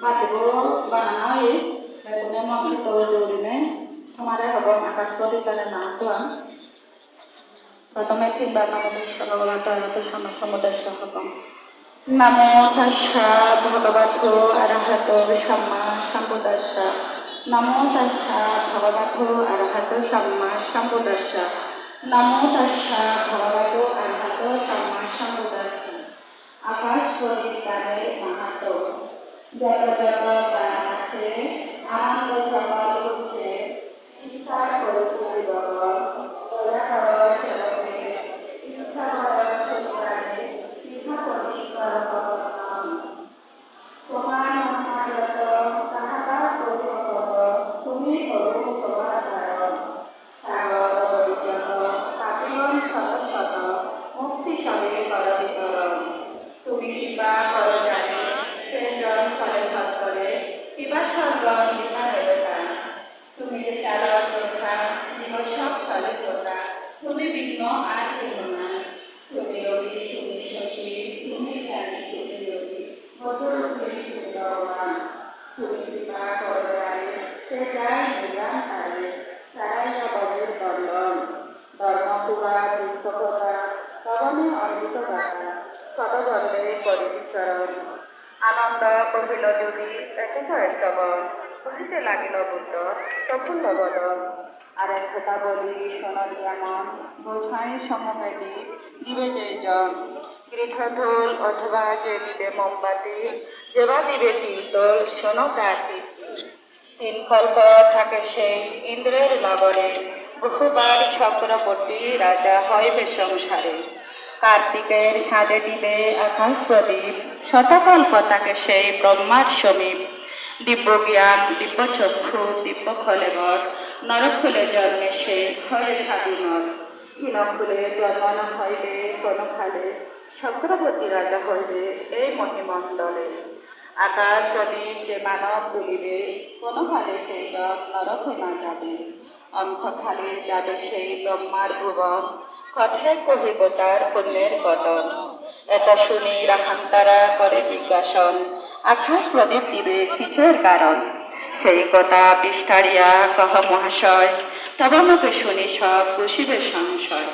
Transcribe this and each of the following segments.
পাতিব বানাই বেগুনে মাংস দৌড়িনে তোমারে হব আকাশ করি তাহলে না কোয়া প্রথমে তিনবার নমস্য ভগবত আরত সমুদ্রেশ হকম নমো তস্যা ভগবত অরহত সম্মা সম্বুদস্য নমো তস্যা ভগবত অরহত সম্মা সম্বুদস্য নমো তস্যা ভগবত অরহত সম্মা সম্বুদস্য আকাশ পরিবারে মাহাত যত যত গান আছে আনন্দ সকাল হচ্ছে ইচ্ছা করে তুলিব দয়া কর সেবকে ইচ্ছা কর সেবারে ইচ্ছা করি কর তোমার মহাগত তাহারা করিব তুমি করু তোমার কারণ সাগর পরিজত কাপিলন শত শত মুক্তি সবে কর বিতরণ তুমি কৃপা কর জানে সে জন ফলে সত্তরে কৃপা সর্বন বিনা দেবতা তুমি বিঘ্ন আর কেহ না তুমি রবি তুমি শশী তুমি জ্ঞানী তুমি রবি মধুর তুমি ভগবান তুমি কৃপা কর জানে সে যায় নিরাম তারে তারাই বজুর বল্লম ধর্মপুরা দুঃখতা শ্রবণে অমৃত দাতা সদগর্বে করি চরণ আনন্দ কহিল, যদি কহিতে লাগিল বুদ্ধ প্রফুল্ল বদন আর এক কথা বলি সোনারি আমন বোঝাই সমবেদী দিবে যে জন গৃহধূল অথবা যে দিবে মোমবাতি, যেবা দিবে তিলতল, শোনো কাতি তিন কল্প থাকে সেই ইন্দ্রের নগরে বহুবার চক্রবর্তী রাজা হইবে সংসারে। কার্তিকের সাজে দিবে আকাশ প্রদীপ শতকল্প পতাকে সেই ব্রহ্মার সমীপ। দিব্য জ্ঞান, দিব্য চক্ষু, দিব্য খলেবর নরকুলে জন্মে সে ঘরে সাধু নর হীনকুলে জন্ম না হইবে কোন খালে চক্রবর্তী রাজা হইবে এই মহিমণ্ডলে। আকাশ প্রদীপ যে মানব তুলিবে কোনো কালে সেই নরকে না যাবে। অন্তখালে যাবে সেই ব্রহ্মার ভুবন। কথায় কহিব তার পুণ্যের কদন এত শুনি রাখান্তারা করে জিজ্ঞাসন, আকাশ প্রদীপ দিবে কিসের কারণ? সেই কথা বিস্তারিয়া কহ মহাশয়, তবে মুখে শুনি সব বসিবে সংশয়।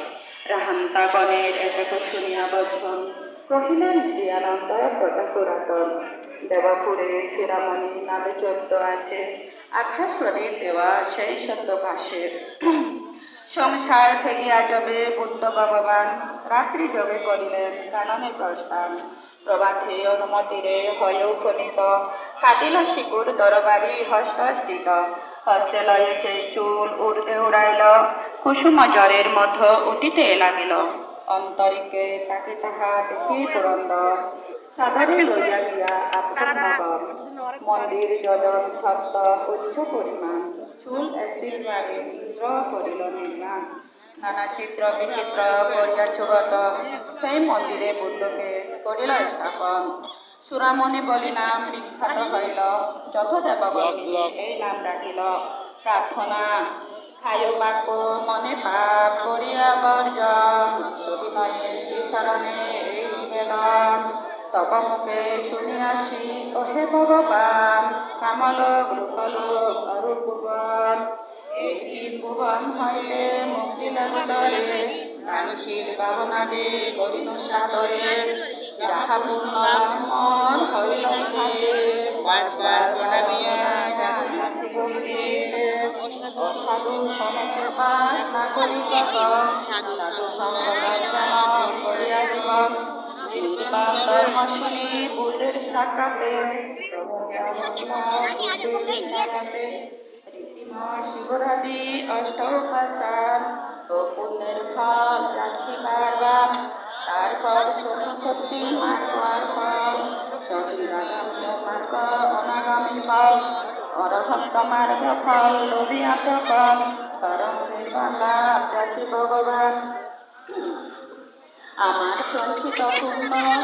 রাহান্তাগণের এত শুনিয়া বচন কহিলেন শ্রী আনন্দ কথা পুরাতন দেবাপুরে শিরামণি নামে চোদ্দ আছে। আকাশ প্রদীপ দেওয়া সেই সত্য ভাষে সংসার থেকে যাবে বুদ্ধ ভগবান। রাত্রি যোগে করিলেন কাননে প্রস্থান। প্রভাতে অনুমতিরে হয়ে উপনীত। কাটিল শিকুর দরবারি হস্তস্থিত। হস্তে লয়েছে চুল উড়তে উড়াইল। কুসুম জলের মধ্য উঠিতে লাগিল। অন্তরিকে তাকে তাহা দেখি পুরন্দর সাধারণ লইয়া গিয়া আত্মনগর মন্দির যজন ছত্র উচ্চ পরিমাণ। চুল একদিন বারে ইন্দ্র করিল নির্মাণ। নানা চিত্র বিচিত্র করিয়া জগত সেই মন্দিরে বুদ্ধকে করিল স্থাপন। সুরামণি বলি নাম বিখ্যাত হইল। যত দেবগণী এই নাম ডাকিল। প্রার্থনা খায় বাক্য মনে পাপ করিয়া বর্জন। সবিনয়ে এই নিবেদন তব মুখে শুনিয়াছি ওহে ভগবান কামল গ্রুকল অরূপ ভুবন এই ভুবন হইলে মুক্তি লাগুদরে মানুষের ভাবনা দে করিন সাদরে যাহা পূর্ণ মন হইল বারবার বনাবিয়া সাধু বাস না করি কখন সাধু সঙ্গ করিয়া জীবন। শুনি বুদ্ধের সাক্ষাতে শিবরাদি অষ্টৌপাচার ও পুণ্যের ফল যাচ্ছি বারবার তারপর সত্যি মার্গ আর ফল সহিরাগামী মার্গ অনাগামী ফল অরহন্ত মার্গ ফল লোভিয়াত ফল পরম লাভ যাচ্ছি ভগবান আমার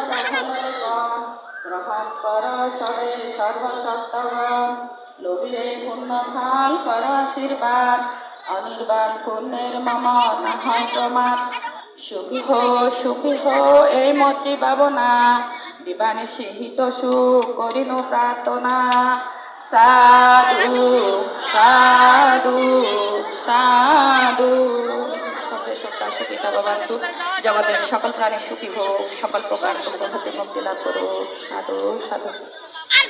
গ্রহণের গণ গ্রহণ কর সবে সর্বসত্তগণ লোভিলে পুণ্য ফল কর আশীর্বাদ অনির্বাণ পুণ্যের মম না হয় প্রমাদ সুখী হো সুখী হো, এই মতি ভাবনা। দিবানিশি সিহিত সুখ, করিনু প্রার্থনা। সাধু সাধু সাধু। সত্তা সুখিতা ভবন্তু জগতের সকল প্রাণী সুখী হোক, সকল প্রকার দুঃখ হতে মুক্তি লাভ করুক। সাধু সাধু।